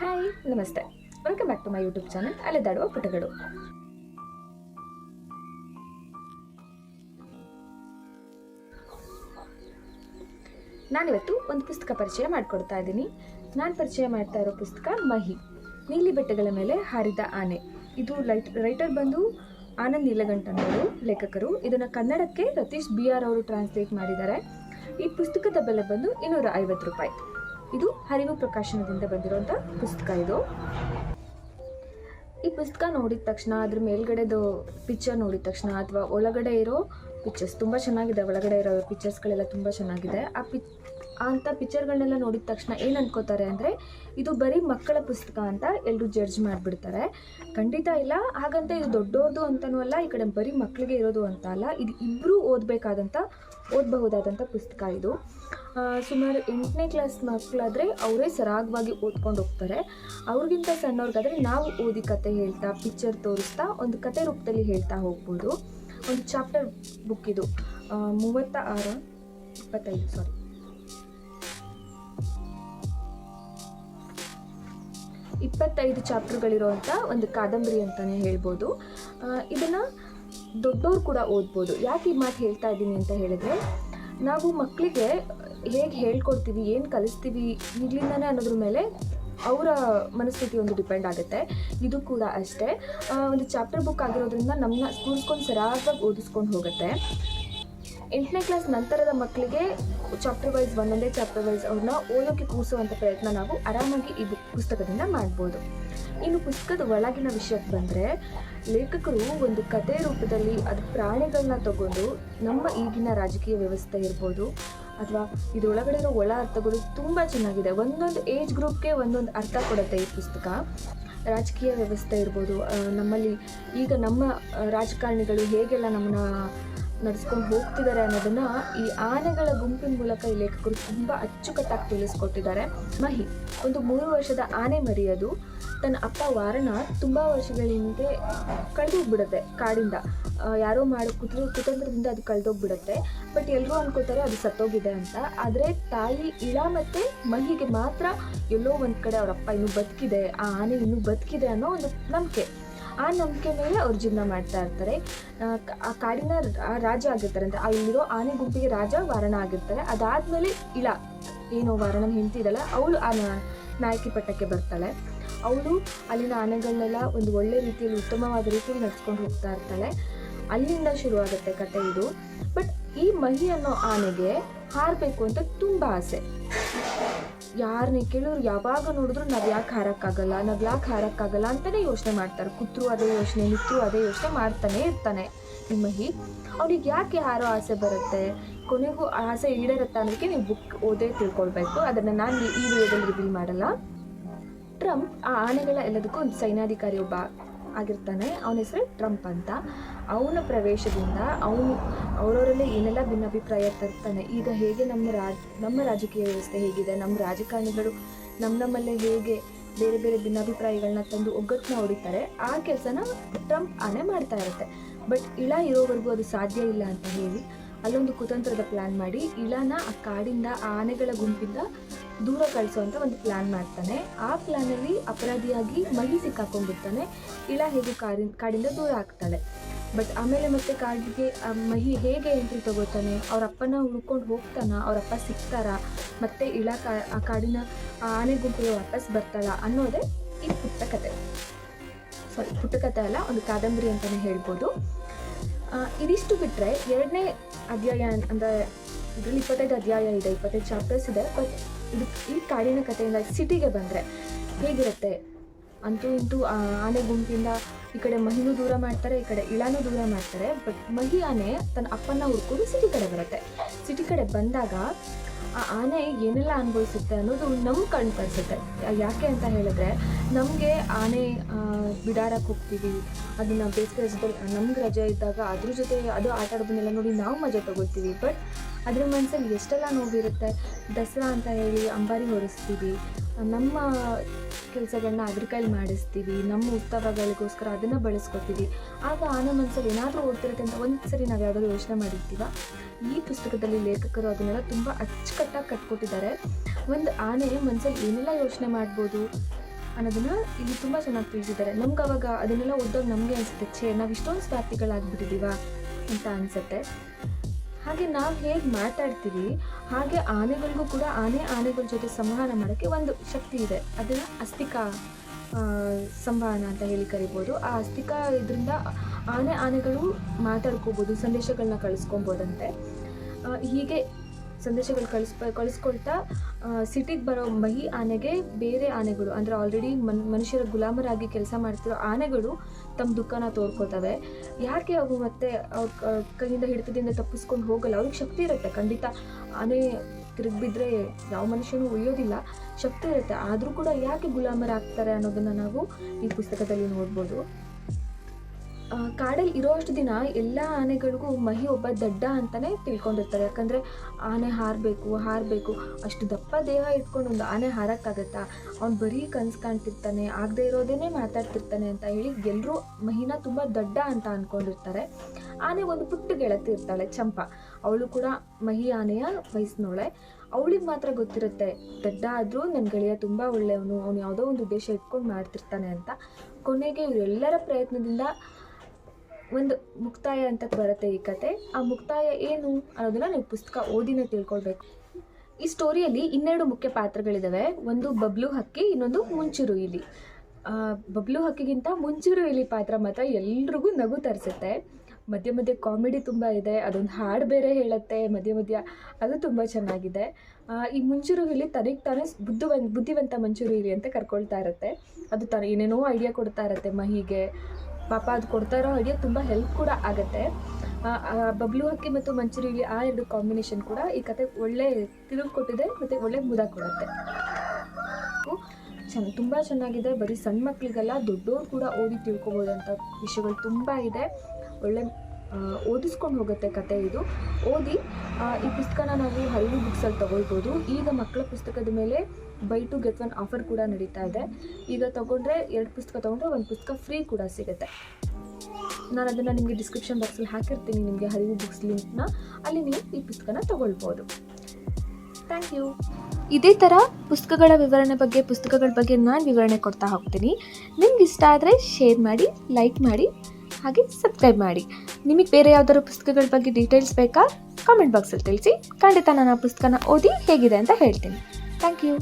Hi, ನಮಸ್ತೆ. Welcome back to my YouTube channel ಅಲೆದಾಡುವ ಪುಟಗಳು. ನಾನಿವತ್ತು ಒಂದು ಪುಸ್ತಕ ಪರಿಚಯ ಮಾಡಿಕೊಡ್ತಾ ಇದ್ದೀನಿ. ನಾನು ಪರಿಚಯ ಮಾಡ್ತಾ ಇರೋ ಪುಸ್ತಕ ಮಹಿ. ನೀಲಿ ಬೆಟ್ಟಗಳ ಮೇಲೆ ಹಾರಿದ ಆನೆ. ಇದು ಲೈಟ್, ರೈಟರ್ ಬಂದು ಆನಂದ್ ನೀಲಗಂಟನವರು ಲೇಖಕರು. ಇದನ್ನು ಕನ್ನಡಕ್ಕೆ ರತೀಶ್ ಬಿ ಆರ್ ಅವರು ಟ್ರಾನ್ಸ್ಲೇಟ್ ಮಾಡಿದ್ದಾರೆ. ಈ ಪುಸ್ತಕದ ಬೆಲೆ ಬಂದು ಇನ್ನೂರ ಐವತ್ತು ರೂಪಾಯಿ. ಇದು ಹರಿವು ಪ್ರಕಾಶನದಿಂದ ಬಂದಿರುವಂಥ ಪುಸ್ತಕ ಇದು. ಈ ಪುಸ್ತಕ ನೋಡಿದ ತಕ್ಷಣ, ಅದ್ರ ಮೇಲ್ಗಡೆದು ಪಿಕ್ಚರ್ ನೋಡಿದ ತಕ್ಷಣ ಅಥವಾ ಒಳಗಡೆ ಇರೋ ಪಿಕ್ಚರ್ಸ್ ತುಂಬ ಚೆನ್ನಾಗಿದೆ, ಒಳಗಡೆ ಇರೋ ಪಿಕ್ಚರ್ಸ್ಗಳೆಲ್ಲ ತುಂಬ ಚೆನ್ನಾಗಿದೆ. ಆ ಪಿ ಅಂಥ ಪಿಕ್ಚರ್ಗಳನ್ನೆಲ್ಲ ನೋಡಿದ ತಕ್ಷಣ ಏನು ಅನ್ಕೋತಾರೆ ಅಂದರೆ, ಇದು ಬರೀ ಮಕ್ಕಳ ಪುಸ್ತಕ ಅಂತ ಎಲ್ಲರೂ ಜಡ್ಜ್ ಮಾಡಿಬಿಡ್ತಾರೆ. ಖಂಡಿತ ಇಲ್ಲ, ಹಾಗಂತ ಇದು ದೊಡ್ಡೋದು ಅಂತನೂ ಅಲ್ಲ, ಈ ಕಡೆ ಬರೀ ಮಕ್ಕಳಿಗೆ ಇರೋದು ಅಂತ ಅಲ್ಲ, ಇದು ಇಬ್ಬರೂ ಓದಬೇಕಾದಂಥ ಓದಬಹುದಾದಂಥ ಪುಸ್ತಕ ಇದು. ಸುಮಾರು ಎಂಟನೇ ಕ್ಲಾಸ್ ಮಕ್ಕಳಾದರೆ ಅವರೇ ಸರಾಗವಾಗಿ ಓದ್ಕೊಂಡು ಹೋಗ್ತಾರೆ. ಅವ್ರಿಗಿಂತ ಸಣ್ಣವ್ರಿಗಾದರೆ ನಾವು ಓದಿ ಕತೆ ಹೇಳ್ತಾ ಪಿಕ್ಚರ್ ತೋರಿಸ್ತಾ, ಒಂದು ಕತೆ ರೂಪದಲ್ಲಿ ಹೇಳ್ತಾ ಹೋಗ್ಬೋದು. ಒಂದು ಚಾಪ್ಟರ್ ಬುಕ್ ಇದು. ಮೂವತ್ತ ಆರು ಇಪ್ಪತ್ತೈದು ಸಾರಿ ಇಪ್ಪತ್ತೈದು ಚಾಪ್ಟರ್ಗಳಿರುವಂಥ ಒಂದು ಕಾದಂಬರಿ ಅಂತಲೇ ಹೇಳ್ಬೋದು. ಇದನ್ನು ದೊಡ್ಡವ್ರು ಕೂಡ ಓದ್ಬೋದು. ಯಾಕೆ ಈ ಮಾತು ಹೇಳ್ತಾ ಇದ್ದೀನಿ ಅಂತ ಹೇಳಿದ್ರೆ, ನಾವು ಮಕ್ಕಳಿಗೆ ಹೇಗೆ ಹೇಳ್ಕೊಡ್ತೀವಿ, ಏನು ಕಲಿಸ್ತೀವಿ ಈಗಲಿಂದನೇ ಅನ್ನೋದ್ರ ಮೇಲೆ ಅವರ ಮನಸ್ಥಿತಿ ಒಂದು ಡಿಪೆಂಡ್ ಆಗುತ್ತೆ. ಇದು ಕೂಡ ಅಷ್ಟೇ. ಒಂದು ಚಾಪ್ಟರ್ ಬುಕ್ ಆಗಿರೋದ್ರಿಂದ ನಮ್ಮನ್ನ ಸ್ಕೂಲ್ಸ್ಕೊಂಡು ಸರಾಗವಾಗಿ ಓದಿಸ್ಕೊಂಡು ಹೋಗುತ್ತೆ. ಎಂಟನೇ ಕ್ಲಾಸ್ ನಂತರದ ಮಕ್ಕಳಿಗೆ ಚಾಪ್ಟರ್ ವೈಸ್ ಒಂದೊಂದೇ ಚಾಪ್ಟರ್ ವೈಸ್ ಅವ್ರನ್ನ ಓದೋಕ್ಕೆ ಕೂರಿಸುವಂಥ ಪ್ರಯತ್ನ ನಾವು ಆರಾಮಾಗಿ ಈ ಪುಸ್ತಕದಿಂದ ಮಾಡ್ಬೋದು. ಇನ್ನು ಪುಸ್ತಕದ ಒಳಗಿನ ವಿಷಯಕ್ಕೆ ಬಂದರೆ ಲೇಖಕರು ಒಂದು ಕಥೆ ರೂಪದಲ್ಲಿ ಅದು ಪ್ರಾಣಿಗಳನ್ನ ತಗೊಂಡು ನಮ್ಮ ಈಗಿನ ರಾಜಕೀಯ ವ್ಯವಸ್ಥೆ ಇರ್ಬೋದು, ಅಥವಾ ಇದರೊಳಗಡೆ ಇರೋ ಒಳ ಅರ್ಥಗಳು ತುಂಬ ಚೆನ್ನಾಗಿದೆ. ಒಂದೊಂದು ಏಜ್ ಗ್ರೂಪ್ಗೆ ಒಂದೊಂದು ಅರ್ಥ ಕೊಡುತ್ತೆ ಈ ಪುಸ್ತಕ. ರಾಜಕೀಯ ವ್ಯವಸ್ಥೆ ಇರ್ಬೋದು ನಮ್ಮಲ್ಲಿ ಈಗ ನಮ್ಮ ರಾಜಕಾರಣಿಗಳು ಹೇಗೆಲ್ಲ ನಮ್ಮನ್ನ ನಡೆಸ್ಕೊಂಡು ಹೋಗ್ತಿದ್ದಾರೆ ಅನ್ನೋದನ್ನ ಈ ಆನೆಗಳ ಗುಂಪಿನ ಮೂಲಕ ಈ ಲೇಖಕರು ತುಂಬ ಅಚ್ಚುಕಟ್ಟಾಗಿ ತಿಳಿಸ್ಕೊಟ್ಟಿದ್ದಾರೆ. ಮಹಿ, ಒಂದು ಮೂರು ವರ್ಷದ ಆನೆ ಮರಿಯದು ತನ್ನ ಅಪ್ಪ ವಾರಣ ತುಂಬ ವರ್ಷಗಳ ಹಿಂದೆ ಕಳೆದೋಗ್ಬಿಡುತ್ತೆ ಕಾಡಿಂದ. ಯಾರೋ ಮಾಡೋ ಕುತಂತ್ರ ಕುತಂತ್ರದಿಂದ ಅದು ಕಳೆದೋಗ್ಬಿಡುತ್ತೆ. ಬಟ್ ಎಲ್ಲರೂ ಅನ್ಕೋತಾರೆ ಅದು ಸತ್ತೋಗಿದೆ ಅಂತ. ಆದರೆ ತಾಯಿ ಇಳ ಮತ್ತು ಮಹಿಗೆ ಮಾತ್ರ ಎಲ್ಲೋ ಒಂದು ಕಡೆ ಅವ್ರ ಅಪ್ಪ ಇನ್ನೂ ಬದುಕಿದೆ, ಆ ಆನೆ ಇನ್ನೂ ಬದುಕಿದೆ ಅನ್ನೋ ಒಂದು ನಂಬಿಕೆ. ಆ ನಂಬಿಕೆ ಮೇಲೆ ಅವ್ರು ಜೀವನ ಮಾಡ್ತಾ ಇರ್ತಾರೆ. ಆ, ಕಾಡಿನ ರಾಜ ಆಗಿರ್ತಾರೆ. ಅಂದರೆ ಆ ಇಲ್ಲಿರೋ ಆನೆ ಗುಂಪಿಗೆ ರಾಜ ವಾರಣ ಆಗಿರ್ತಾರೆ. ಅದಾದ್ಮೇಲೆ ಇಳ ಏನು ವಾರಣ ಹೆಂಡ್ತಿದ್ದಲ್ಲ ಅವಳು ಆ ನಾಯಕಿ ಪಟ್ಟಕ್ಕೆ ಬರ್ತಾಳೆ. ಅವಳು ಅಲ್ಲಿನ ಆನೆಗಳನ್ನೆಲ್ಲ ಒಂದು ಒಳ್ಳೆ ರೀತಿಯಲ್ಲಿ ಉತ್ತಮವಾದ ರೀತಿಯಲ್ಲಿ ನಡ್ಸ್ಕೊಂಡು ಹೋಗ್ತಾ ಇರ್ತಾಳೆ. ಅಲ್ಲಿಂದ ಶುರುವಾಗುತ್ತೆ ಕತೆ ಇದು. ಬಟ್ ಈ ಮಹಿ ಅನ್ನೋ ಆನೆಗೆ ಹಾರಬೇಕು ಅಂತ ತುಂಬ ಆಸೆ. ಯಾರನ್ನೇ ಕೇಳಿದ್ರು ಯಾವಾಗ ನೋಡಿದ್ರು ನಾವು ಯಾಕೆ ಹಾರಕ್ಕಾಗಲ್ಲ, ನಾವು ಯಾಕೆ ಹಾರಕ್ಕಾಗಲ್ಲ ಅಂತಲೇ ಯೋಚನೆ ಮಾಡ್ತಾರೆ. ಕೂತ್ರು ಅದೇ ಯೋಚನೆ, ನಿತ್ರು ಅದೇ ಯೋಚನೆ ಮಾಡ್ತಾನೆ ಇರ್ತಾನೆ. ನಿಮ್ಮಹಿ ಮಹಿ, ಅವ್ನಿಗೆ ಯಾಕೆ ಹಾರೋ ಆಸೆ ಬರುತ್ತೆ? ಕೊನೆಗೂ ಆಸೆ ಈಡೇರುತ್ತೆ ಅನ್ನೋದಕ್ಕೆ ನೀವು ಬುಕ್ ಓದೇ ತಿಳ್ಕೊಳ್ಬೇಕು. ಅದನ್ನು ನಾನು ಈ ವಿಡಿಯೋದಲ್ಲಿ ರಿವೀಲ್ ಮಾಡಲ್ಲ. ಟ್ರಂಪ್, ಆ ಆನೆಗಳ ಎಲ್ಲದಕ್ಕೂ ಒಂದು ಸೈನ್ಯಾಧಿಕಾರಿ ಒಬ್ಬ ಆಗಿರ್ತಾನೆ. ಅವನ ಹೆಸರು ಟ್ರಂಪ್ ಅಂತ. ಅವನ ಪ್ರವೇಶದಿಂದ ಅವನು ಅವರವರಲ್ಲಿ ಏನೆಲ್ಲ ಭಿನ್ನಾಭಿಪ್ರಾಯ ತರ್ತಾನೆ, ಈಗ ಹೇಗೆ ನಮ್ಮ ರಾಜ್, ನಮ್ಮ ರಾಜಕೀಯ ವ್ಯವಸ್ಥೆ ಹೇಗಿದೆ, ನಮ್ಮ ರಾಜಕಾರಣಿಗಳು ನಮ್ಮ ನಮ್ಮಲ್ಲೇ ಹೇಗೆ ಬೇರೆ ಬೇರೆ ಭಿನ್ನಾಭಿಪ್ರಾಯಗಳನ್ನ ತಂದು ಒಗ್ಗಟ್ಟನ್ನ ಹೊಡಿತಾರೆ, ಆ ಕೆಲಸನ ಟ್ರಂಪ್ ಆನೆ ಮಾಡ್ತಾ ಇರುತ್ತೆ. ಬಟ್ ಇಳ ಇರೋವರೆಗೂ ಅದು ಸಾಧ್ಯ ಇಲ್ಲ ಅಂತ ಹೇಳಿ ಅಲ್ಲೊಂದು ಕುತಂತ್ರದ ಪ್ಲ್ಯಾನ್ ಮಾಡಿ ಇಳನ ಆ ಕಾಡಿಂದ ಆ ಆನೆಗಳ ಗುಂಪಿಂದ ದೂರ ಕಳಿಸುವಂತ ಒಂದು ಪ್ಲ್ಯಾನ್ ಮಾಡ್ತಾನೆ. ಆ ಪ್ಲ್ಯಾನಲ್ಲಿ ಅಪರಾಧಿಯಾಗಿ ಮಹಿ ಸಿಕ್ಕಾಕೊಂಡ್ಬಿಡ್ತಾನೆ ಇಳ ಹೇಗೆ ಕಾಡಿನ ಕಾಡಿಂದ ದೂರ ಆಗ್ತಾಳೆ. ಬಟ್ ಆಮೇಲೆ ಮತ್ತೆ ಕಾಡಿಗೆ ಮಹಿ ಹೇಗೆ ಎಂಟ್ರಿ ತಗೋತಾನೆ, ಅವ್ರ ಅಪ್ಪನ ಹುಡ್ಕೊಂಡು ಹೋಗ್ತಾನ ಅಪ್ಪ ಸಿಗ್ತಾರ, ಮತ್ತೆ ಇಳ ಆ ಕಾಡಿನ ಆನೆ ಗುಂಪಿಗೆ ವಾಪಸ್ ಬರ್ತಾಳ ಅನ್ನೋದೇ ಈ ಪುಟ್ಟ ಕತೆ ಸಾರಿ ಪುಟ್ಟ ಕತೆ ಅಲ್ಲ, ಒಂದು ಕಾದಂಬರಿ ಅಂತಲೇ ಹೇಳ್ಬೋದು. ಇದಿಷ್ಟು ಬಿಟ್ಟರೆ ಎರಡನೇ ಅಧ್ಯಾಯ ಅಂದರೆ ಇದರಲ್ಲಿ ಇಪ್ಪತ್ತೈದು ಅಧ್ಯಾಯ ಇದೆ, ಇಪ್ಪತ್ತೈದು ಚಾಪ್ಟರ್ಸ್ ಇದೆ ಬಟ್ ಇದು ಈ ಕಾಡಿನ ಕಥೆಯಿಂದ ಸಿಟಿಗೆ ಬಂದರೆ ಹೇಗಿರುತ್ತೆ? ಅಂತೂ ಇಂತೂ ಆನೆ ಗುಂಪಿಂದ ಈ ಕಡೆ ಮಹಿನೂ ದೂರ ಮಾಡ್ತಾರೆ, ಈ ಕಡೆ ಇಳಾನೂ ದೂರ ಮಾಡ್ತಾರೆ. ಬಟ್ ಮಹಿ ಆನೆ ತನ್ನ ಅಪ್ಪನ ಹುಡ್ಕೊಂಡು ಸಿಟಿ ಕಡೆ ಬರುತ್ತೆ. ಸಿಟಿ ಕಡೆ ಬಂದಾಗ ಆ ಆನೆ ಏನೆಲ್ಲ ಅನುಭವಿಸುತ್ತೆ ಅನ್ನೋದು ನಮ್ಗೆ ಕಣ್ಣು ತರಿಸುತ್ತೆ ಯಾಕೆ ಅಂತ ಹೇಳಿದ್ರೆ, ನಮಗೆ ಆನೆ ಬಿಡಾರಕ್ಕೆ ಹೋಗ್ತೀವಿ ಅದನ್ನು ಬೇಸಿಗೆ ರಜದಲ್ಲಿ ನಮ್ಗೆ ರಜೆ ಇದ್ದಾಗ ಅದ್ರ ಜೊತೆ ಅದು ಆಟ ಆಡೋದನ್ನೆಲ್ಲ ನೋಡಿ ನಾವು ಮಜಾ ತಗೊಳ್ತೀವಿ. ಬಟ್ ಅದ್ರ ಮನಸ್ಸಲ್ಲಿ ಎಷ್ಟೆಲ್ಲ ನೋವಿರುತ್ತೆ, ದಸರಾ ಅಂತ ಹೇಳಿ ಅಂಬಾರಿ ಹೊರಿಸ್ತೀವಿ ನಮ್ಮ ಕೆಲಸಗಳನ್ನ ಅದ್ರ ಕೈಲಿ ಮಾಡಿಸ್ತೀವಿ, ನಮ್ಮ ಉತ್ಸವಗಳಿಗೋಸ್ಕರ ಅದನ್ನು ಬಳಸ್ಕೊತೀವಿ. ಆಗ ಆನೆ ಮನಸ್ಸಲ್ಲಿ ಏನಾದರೂ ಓಡ್ತಿರುತ್ತೆ ಅಂತ ಒಂದು ಸರಿ ನಾವು ಯಾವುದಾದ್ರು ಯೋಚನೆ ಮಾಡಿರ್ತೀವ? ಈ ಪುಸ್ತಕದಲ್ಲಿ ಲೇಖಕರು ಅದನ್ನೆಲ್ಲ ತುಂಬ ಅಚ್ಚುಕಟ್ಟಾಗಿ ಕಟ್ಕೊಟ್ಟಿದ್ದಾರೆ. ಒಂದು ಆನೆ ಮನಸ್ಸಲ್ಲಿ ಏನೆಲ್ಲ ಯೋಚನೆ ಮಾಡ್ಬೋದು ಅನ್ನೋದನ್ನ ಇಲ್ಲಿ ತುಂಬ ಚೆನ್ನಾಗಿ ತಿಳಿಸಿದ್ದಾರೆ. ನಮ್ಗೆ ಅವಾಗ ಅದನ್ನೆಲ್ಲ ಓದೋ ನಮಗೆ ಅನಿಸುತ್ತೆ, ಛೇ, ನಾವು ಇಷ್ಟೊಂದು ಸ್ವಾರ್ಥಿಗಳಾಗ್ಬಿಟ್ಟಿದ್ದೀವ ಅಂತ ಅನಿಸುತ್ತೆ. ಹಾಗೆ ನಾವು ಹೇಗೆ ಮಾತಾಡ್ತೀವಿ, ಹಾಗೆ ಆನೆಗಳಿಗೂ ಕೂಡ ಆನೆ ಆನೆಗಳ ಜೊತೆ ಸಂವಹನ ಮಾಡೋಕ್ಕೆ ಒಂದು ಶಕ್ತಿ ಇದೆ. ಅದನ್ನು ಅಸ್ತಿಕಾ ಸಂವಹನ ಅಂತ ಹೇಳಿ ಕರಿಬೋದು. ಆ ಅಸ್ತಿಕ ಇದರಿಂದ ಆನೆ ಆನೆಗಳು ಮಾತಾಡ್ಕೋಬೋದು ಸಂದೇಶಗಳನ್ನ ಕಳಿಸ್ಕೊಬೋದಂತೆ. ಹೀಗೆ ಸಂದೇಶಗಳು ಕಳಿಸ್, ಕಳಿಸ್ಕೊಳ್ತಾ ಸಿಟಿಗೆ ಬರೋ ಮಹಿ ಆನೆಗೆ ಬೇರೆ ಆನೆಗಳು, ಅಂದರೆ ಆಲ್ರೆಡಿ ಮನ್, ಮನುಷ್ಯರ ಗುಲಾಮರಾಗಿ ಕೆಲಸ ಮಾಡ್ತಿರೋ ಆನೆಗಳು ತಮ್ಮ ದುಃಖನ ತೋರ್ಕೋತವೆ. ಯಾಕೆ ಅವು ಮತ್ತೆ ಅವ್ರ ಕೈಯಿಂದ ಹಿಡಿತದಿಂದ ತಪ್ಪಿಸ್ಕೊಂಡು ಹೋಗಲ್ಲ? ಅವ್ರಿಗೆ ಶಕ್ತಿ ಇರುತ್ತೆ ಖಂಡಿತ. ಆನೆ ತಿರುಗಿಬಿದ್ರೆ ಯಾವ ಮನುಷ್ಯನೂ ಉಳಿಯೋದಿಲ್ಲ. ಶಕ್ತಿ ಇರುತ್ತೆ. ಆದರೂ ಕೂಡ ಯಾಕೆ ಗುಲಾಮರಾಗ್ತಾರೆ ಅನ್ನೋದನ್ನು ನಾವು ಈ ಪುಸ್ತಕದಲ್ಲಿ ನೋಡ್ಬೋದು. ಕಾಡಲ್ಲಿ ಇರೋಷ್ಟು ದಿನ ಎಲ್ಲ ಆನೆಗಳಿಗೂ ಮಹಿ ಒಬ್ಬ ದಡ್ಡ ಅಂತಲೇ ತಿಳ್ಕೊಂಡಿರ್ತಾರೆ. ಯಾಕಂದರೆ ಆನೆ ಹಾರಬೇಕು ಹಾರಬೇಕು. ಅಷ್ಟು ದಪ್ಪ ದೇಹ ಇಟ್ಕೊಂಡು ಒಂದು ಆನೆ ಹಾರಕ್ಕಾಗತ್ತಾ? ಅವ್ನು ಬರೀ ಕನ್ಸು ಕಾಣ್ತಿರ್ತಾನೆ, ಆಗದೆ ಇರೋದೇ ಮಾತಾಡ್ತಿರ್ತಾನೆ ಅಂತ ಹೇಳಿ ಎಲ್ಲರೂ ಮಹಿನ ತುಂಬ ದಡ್ಡ ಅಂತ ಅಂದ್ಕೊಂಡಿರ್ತಾರೆ ಆನೆ ಒಂದು ಪುಟ್ಟ ಗೆಳತಿ ಇರ್ತಾಳೆ, ಚಂಪಾ. ಅವಳು ಕೂಡ ಮಹಿ ಆನೆಯ ವಯಸ್ಸಿನವಳೆ. ಅವಳಿಗೆ ಮಾತ್ರ ಗೊತ್ತಿರುತ್ತೆ ದಡ್ಡ ಆದರೂ ನನ್ನ ಗೆಳೆಯ ತುಂಬ ಒಳ್ಳೆಯವನು, ಅವನು ಯಾವುದೋ ಒಂದು ಉದ್ದೇಶ ಇಟ್ಕೊಂಡು ಮಾಡ್ತಿರ್ತಾನೆ ಅಂತ. ಕೊನೆಗೆ ಇವರೆಲ್ಲರ ಪ್ರಯತ್ನದಿಂದ ಒಂದು ಮುಕ್ತಾಯ ಅಂತ ಬರುತ್ತೆ ಈ ಕತೆ. ಆ ಮುಕ್ತಾಯ ಏನು ಅನ್ನೋದನ್ನ ನೀವು ಪುಸ್ತಕ ಓದಿನೇ ತಿಳ್ಕೊಳ್ಬೇಕು. ಈ ಸ್ಟೋರಿಯಲ್ಲಿ ಇನ್ನೆರಡು ಮುಖ್ಯ ಪಾತ್ರಗಳಿದ್ದಾವೆ ಒಂದು ಬಬ್ಲು ಹಕ್ಕಿ, ಇನ್ನೊಂದು ಮುಂಚೂರು ಇಲಿ. ಬಬ್ಲು ಹಕ್ಕಿಗಿಂತ ಮುಂಚೂರು ಇಲಿ ಪಾತ್ರ ಮಾತ್ರ ಎಲ್ರಿಗೂ ನಗು ತರಿಸುತ್ತೆ. ಮಧ್ಯೆ ಮಧ್ಯೆ ಕಾಮಿಡಿ ತುಂಬ ಇದೆ, ಅದೊಂದು ಹಾಡು ಬೇರೆ ಹೇಳುತ್ತೆ ಮಧ್ಯ ಮಧ್ಯ, ಅದು ತುಂಬ ಚೆನ್ನಾಗಿದೆ. ಈ ಮುಂಚೂರು ಇಲ್ಲಿ ತನಗೆ ತಾನೇ ಬುದ್ಧಿವಂತ ಬುದ್ಧಿವಂತ ಮಂಚೂರಿ ಅಂತ ಕರ್ಕೊಳ್ತಾ ಇರುತ್ತೆ. ಅದು ತ ಏನೇನೋ ಐಡಿಯಾ ಕೊಡ್ತಾ ಇರುತ್ತೆ ಮಹಿಗೆ. ಪಾಪ ಅದು ಕೊಡ್ತಾ ಇರೋ ಐಡಿಯಾ ತುಂಬ ಹೆಲ್ಪ್ ಕೂಡ ಆಗುತ್ತೆ. ಬಬ್ಲು ಹಕ್ಕಿ ಮತ್ತು ಮಂಚೂರಿಲಿ ಆ ಎರಡು ಕಾಂಬಿನೇಷನ್ ಕೂಡ ಈ ಕತೆ ಒಳ್ಳೆ ತಿರುವು ಕೊಟ್ಟಿದೆ ಮತ್ತು ಒಳ್ಳೆ ಮುದ ಕೊಡುತ್ತೆ. ಚೆನ್ನ ತುಂಬ ಚೆನ್ನಾಗಿದೆ. ಬರೀ ಸಣ್ಣ ಮಕ್ಕಳಿಗೆಲ್ಲ ದೊಡ್ಡವ್ರು ಕೂಡ ಓದಿ ತಿಳ್ಕೊಬೋದಂಥ ವಿಷಯಗಳು ತುಂಬ ಇದೆ. ಒಳ್ಳೆ ಓದಿಸ್ಕೊಂಡು ಹೋಗುತ್ತೆ ಕತೆ ಇದು. ಓದಿ ಈ ಪುಸ್ತಕನ ನಾವು ಹರಿವು ಬುಕ್ಸಲ್ಲಿ ತೊಗೊಳ್ಬೋದು. ಈಗ ಮಕ್ಕಳ ಪುಸ್ತಕದ ಮೇಲೆ buy two get one offer ಕೂಡ ನಡೀತಾ ಇದೆ. ಈಗ ತೊಗೊಂಡ್ರೆ ಎರಡು ಪುಸ್ತಕ ತೊಗೊಂಡ್ರೆ ಒಂದು ಪುಸ್ತಕ ಫ್ರೀ ಕೂಡ ಸಿಗುತ್ತೆ. ನಾನು ಅದನ್ನು ನಿಮಗೆ ಡಿಸ್ಕ್ರಿಪ್ಷನ್ ಬಾಕ್ಸಲ್ಲಿ ಹಾಕಿರ್ತೀನಿ, ನಿಮಗೆ ಹರಿವು ಬುಕ್ಸ್ ಲಿಂಕ್ನ ಅಲ್ಲಿ ನೀವು ಈ ಪುಸ್ತಕನ ತೊಗೊಳ್ಬೋದು. ಥ್ಯಾಂಕ್ ಯು ಇದೇ ಥರ ಪುಸ್ತಕಗಳ ವಿವರಣೆ ಬಗ್ಗೆ, ಪುಸ್ತಕಗಳ ಬಗ್ಗೆ ನಾನು ವಿವರಣೆ ಕೊಡ್ತಾ ಹೋಗ್ತೀನಿ. ನಿಮ್ಗೆ ಇಷ್ಟ ಆದರೆ ಶೇರ್ ಮಾಡಿ ಲೈಕ್ ಮಾಡಿ. ಹಾಗೆ ಸಬ್ಸ್ಕ್ರೈಬ್ ಮಾಡಿ. ನಿಮಗೆ ಬೇರೆ ಯಾವ್ದಾದ್ರು ಪುಸ್ತಕಗಳ ಬಗ್ಗೆ ಡೀಟೇಲ್ಸ್ ಬೇಕಾ? ಕಾಮೆಂಟ್ ಬಾಕ್ಸಲ್ಲಿ ತಿಳಿಸಿ. ಖಂಡಿತ ನಾನು ಆ ಪುಸ್ತಕನ ಓದಿ ಹೇಗಿದೆ ಅಂತ ಹೇಳ್ತೀನಿ. Thank you